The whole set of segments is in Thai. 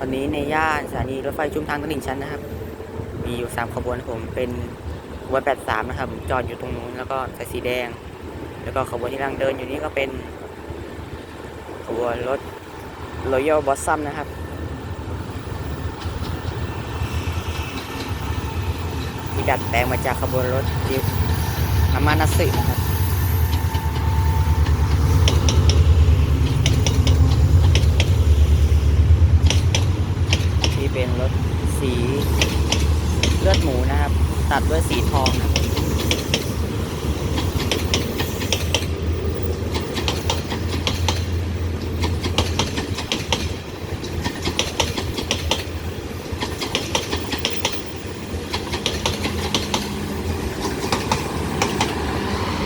อนนี้ในย่านสถานีรถไฟชุมทางตลิ่งชันนะครับ มีอยู่สามขบวนผมเป็นขบวน 83 นะครับจอดอยู่ตรงนู้นแล้วก็สายสีแดง แล้วก็ขบวนที่กำลังเดินอยู่นี่ก็เป็นขบวนรถ Royal Blossom นะครับที่ดัดแปลงมาจากขบวนรถดิวอามานาสึนะครับ เป็นรถสีเลือดหมูนะครับ ตัดด้วยสีทองนะครับ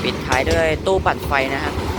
ปิดท้ายด้วยตู้ปั่นไฟนะครับ